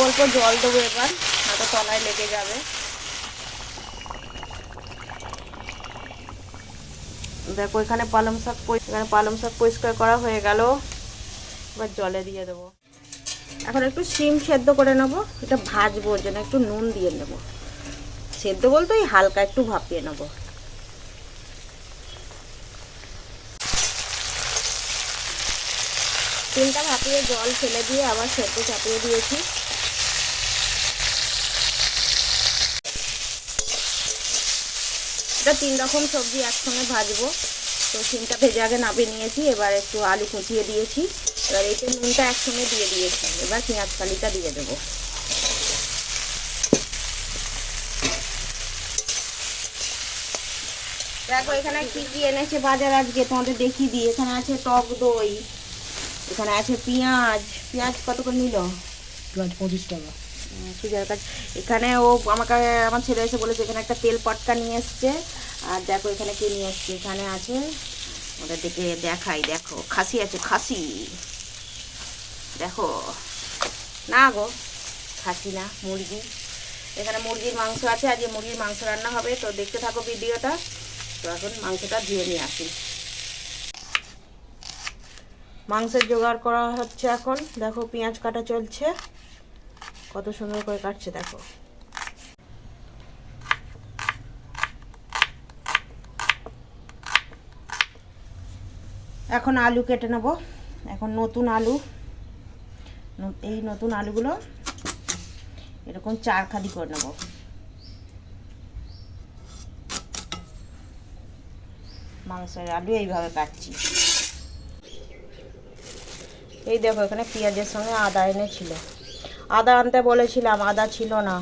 অল্প অল্প জল দেবো এবার নয়তো তলায় লেগে যাবে। দেখো, এখানে পালং শাক এখানে পালং শাক পরিষ্কার করা হয়ে গেল। এবার জলে দিয়ে দেবো। এখন একটু সিম সেদ্ধ করে নেব, এটা ভাজবো জন্য একটু নুন দিয়ে নেব। সেদ্ধ বলতে ওই হালকা একটু ভাপিয়ে নেব। সিমটা ভাপিয়ে জল ফেলে দিয়ে আবার সেদ্ধ চাপিয়ে দিয়েছি। এটা তিন রকম সবজি একসঙ্গে ভাজবো। তো সিমটা ভেজে আগে নামিয়ে নিয়েছি, এবার একটু আলু কুচিয়ে দিয়েছি। এবার এতে নুনটা একসঙ্গে দিয়ে দিয়েছি এবার পেঁয়াজ কালিটা দিয়ে দেবো। দেখো, এখানে কি কি এনেছে বাজার আজকে? তোমাদের দেখিয়ে দিই। এখানে আছে টক দই, এখানে আছে পেঁয়াজ। পেঁয়াজ কত করে নিল? পেঁয়াজ পঁচিশ টাকা। পূজার কাজ এখানে ও আমাকে, আমার ছেলে এসে বলেছে, এখানে একটা তেল পটকা নিয়ে এসছে। আর দেখো এখানে কি নিয়ে এসছে, এখানে আছে, ওদের দিকে দেখাই, দেখো, খাসি আছে, খাসি। দেখো, না গো, খাসি না, মুরগি। এখানে মুরগির মাংস আছে আজকে মুরগির মাংস রান্না হবে, তো দেখতে থাকো ভিডিওটা। তো এখন মাংসটা ধুয়ে নিয়ে আসি। মাংসের জোগাড় করা হচ্ছে এখন, দেখো পেঁয়াজ কাটা চলছে। কত সুন্দর করে কাটছে, দেখো। এখন আলু কেটে নেব। এখন নতুন আলু এই নতুন আলুগুলো এরকম চার খাদি করে নেব। মাংসের আলু এইভাবে কাটছি। এই দেখো, এখানে পেঁয়াজের সঙ্গে আদা এনেছিল। আদা আনতে বলেছিলাম, আদা ছিল না।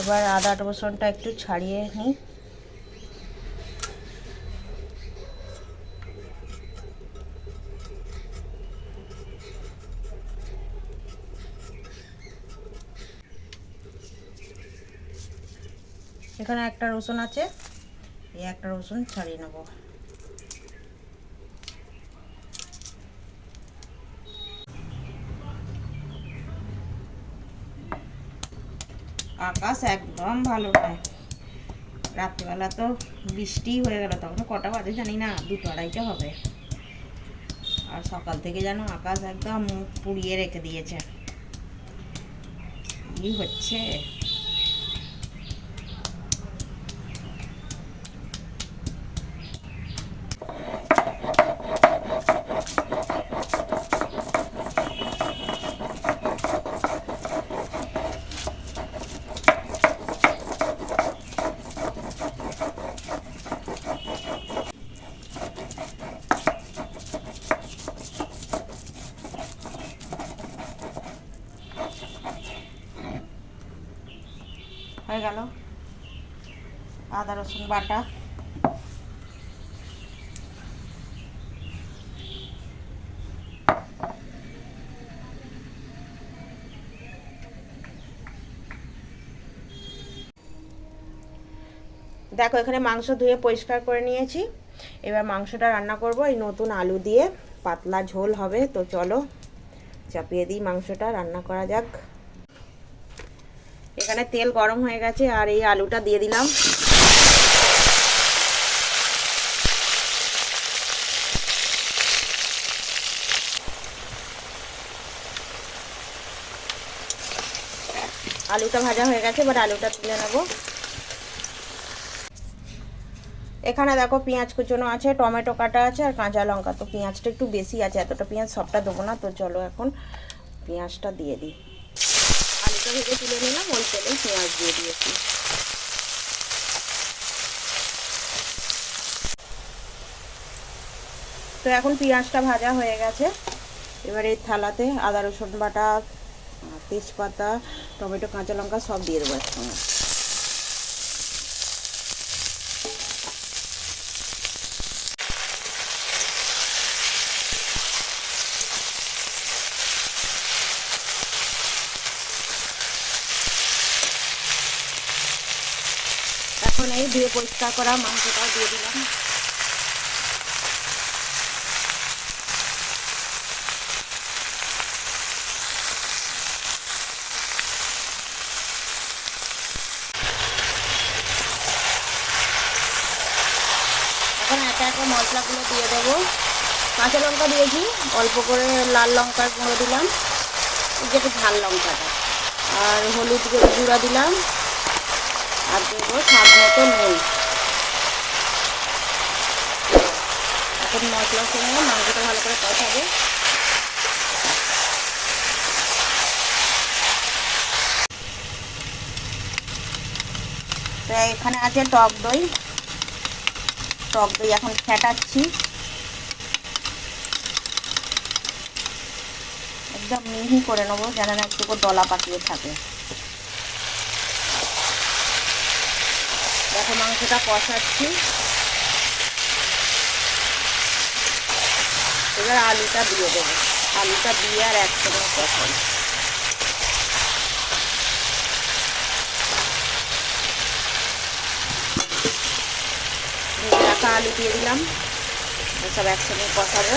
এবার আদা রসুনটা একটু ছাড়িয়ে নিই। এখানে একটা রসুন আছে, এই একটা রসুন ছাড়িয়ে নেব। আকাশ একদম ভালো নয়। রাত্রিবেলা তো বৃষ্টি হয়ে গেল, তখন কটা বাজে জানি না, দুটো আড়াইটা হবে। আর সকাল থেকে যেন আকাশ একদম মুখ পুড়িয়ে রেখে দিয়েছে। কি হচ্ছে? হয়ে গেল। আদা, রসুন বাটা। দেখো, এখানে মাংস ধুয়ে পরিষ্কার করে নিয়েছি। এবার মাংসটা রান্না করব এই নতুন আলু দিয়ে। পাতলা ঝোল হবে, তো চলো চাপিয়ে দিই মাংসটা, রান্না করা যাক। এখানে তেল গরম হয়ে গেছে আর এই আলুটা দিয়ে দিলাম। আলুটা ভাজা হয়ে গেছে, এবার আলুটা তুলে নেব। এখানে দেখো পেঁয়াজ কুচোনো আছে, টমেটো কাটা আছে, আর কাঁচা লঙ্কা। তো পেঁয়াজটা একটু বেশি আছে, এতটা পেঁয়াজ সবটা দেবো না, তো চলো এখন পেঁয়াজটা দিয়ে দিই। আলুটা ভেজে তুলে নিলাম ওই তেলেই পেঁয়াজ দিয়ে দিয়েছি। তো এখন পেঁয়াজটা ভাজা হয়ে গেছে। এবার এই থালাতে আদা রসুন বাটা, তেজপাতা, টমেটো, কাঁচা লঙ্কা সব দিয়ে দেবো একসঙ্গে। এখন এই দিয়ে পরিষ্কার করা মাংসটা দিয়ে দিলাম। এখন একে একে মশলাগুলো দিয়ে দেবো। কাঁচা লঙ্কা দিয়েছি, অল্প করে লাল লঙ্কার গুঁড়ো দিলাম। যে একটু ঝাল লঙ্কাটা। আর হলুদ গুঁড়া দিলাম। আর দেবো স্বাদ মতো নুন। এখন মশলার সঙ্গে মাংসটা ভালো করে কষাবো। তো এখানে আছে টক দই। টক দই এখন ফেটাচ্ছি। একদম মিহি করে নেব, যেন না একটু দলা পাকিয়ে থাকে। দেখো মাংসটা কষাচ্ছি। এবার আলুটা দিয়ে দেবো। আলুটা দিয়ে আর একসঙ্গে কষাই রাখা আলু দিয়ে দিলাম। সব একসঙ্গে কষাবো।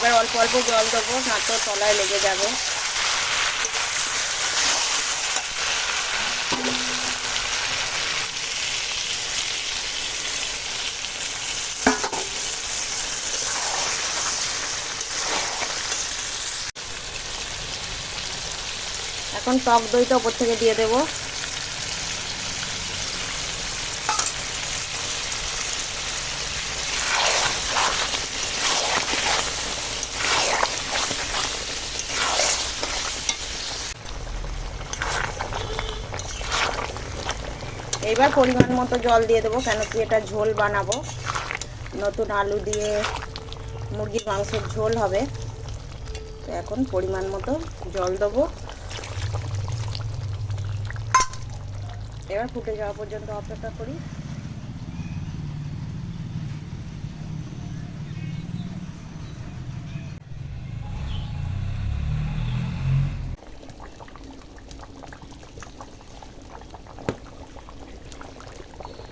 এবার অল্প অল্প জল দেবো, না তো তলায় লেগে যাবে। এখন টক দইটা ওপর থেকে দিয়ে দেবো। এইবার পরিমাণ মতো জল দিয়ে দেবো, কেন কি এটা ঝোল বানাবো। নতুন আলু দিয়ে মুরগির মাংসের ঝোল হবে। তো এখন পরিমাণ মতো জল দেবো। এবার ফুটে যাওয়া পর্যন্ত অপেক্ষা করি।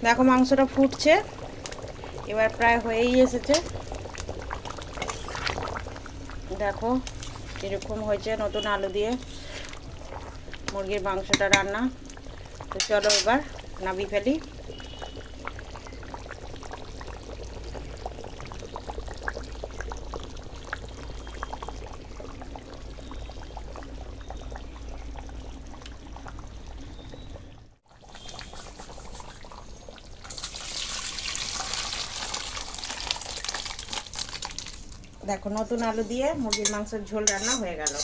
দেখো মাংসটা ফুটছে। এবার প্রায় হয়েই এসেছে। দেখো এরকম হয়েছে নতুন আলু দিয়ে মুরগির মাংসটা রান্না। তো চলো এবার নাবি ফেলি। দেখো, নতুন আলু দিয়ে মুরগির মাংসের ঝোল রান্না হয়ে গেল।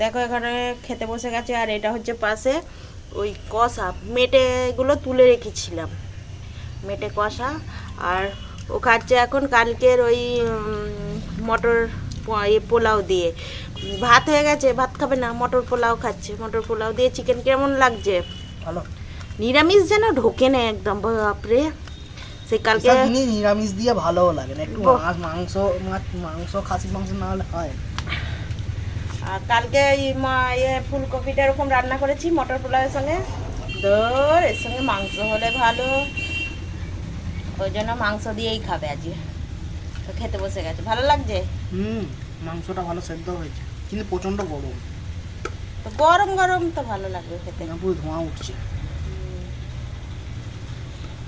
দেখো, এখানে খেতে বসে গেছে, আর এটা হচ্ছে পাশে ওই কষা। মেটেগুলো তুলে রেখেছিলাম। মেটে কষা, আর ও খাচ্ছে এখন কালকের ওই মটর পোলাও দিয়ে। ভাত হয়ে গেছে ভাত খাবে না মটর পোলাও খাচ্ছে। মটর পোলাও দিয়ে চিকেন কেমন লাগছে? ভালো। নিরামিষ যেন ঢোকে না একদম বাপরে। সে কালকে নিরামিষ দিয়ে ভালোও লাগে না একটু মাছ মাংস মাংস খাসির মাংস না হলে হয় আর কালকে ইয়ে ফুলকপিটা এরকম রান্না করেছি মটর পোলাওয়ের সঙ্গে। দর এর সঙ্গে মাংস হলে ভালো। ওই জন্য মাংস দিয়েই খাবে আজকে। তো খেতে বসে গেছে। ভালো লাগছে? হুম মাংসটা ভালো সেদ্ধ হয়েছে কিন্তু প্রচণ্ড গরম। তো গরম গরম তো ভালো লাগবে খেতে। পুরো ধোঁয়া উঠছে।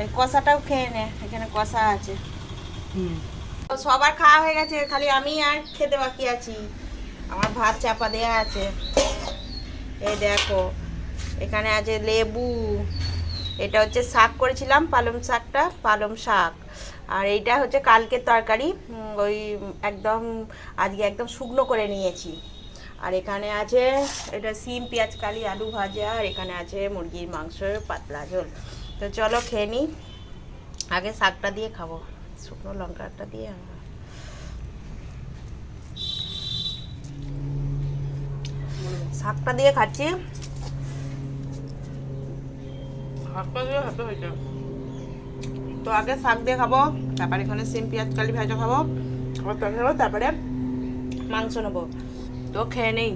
এই কষাটাও খেয়ে নে এখানে কষা আছে। হুম। তো সবার খাওয়া হয়ে গেছে খালি আমি আর খেতে বাকি আছি। আমার ভাত চাপা দেয়া আছে। এই দেখো এখানে আছে লেবু। এটা হচ্ছে শাক করেছিলাম পালং শাকটা পালং শাক। আর এইটা হচ্ছে কালকের তরকারি। ওই একদম, আজকে একদম শুকনো করে নিয়েছি। আর এখানে আছে, এটা সিম, পেঁয়াজ, কালি, আলু ভাজা, আর এখানে আছে মুরগির মাংসের পাতলা ঝোল। তো চলো খেয়ে নিই আগে শাকটা দিয়ে খাব। শুকনো লঙ্কাটা দিয়ে শাকটা দিয়ে খাচ্ছি। শাকটা দিয়ে হাতে হয়েছে। তো আগে শাক দিয়ে খাব, তারপরে এখানে সিম, পেঁয়াজ, কালি, ভাজা খাব। খাব তারপরে মাংস নেব। তো খেয়ে নেই।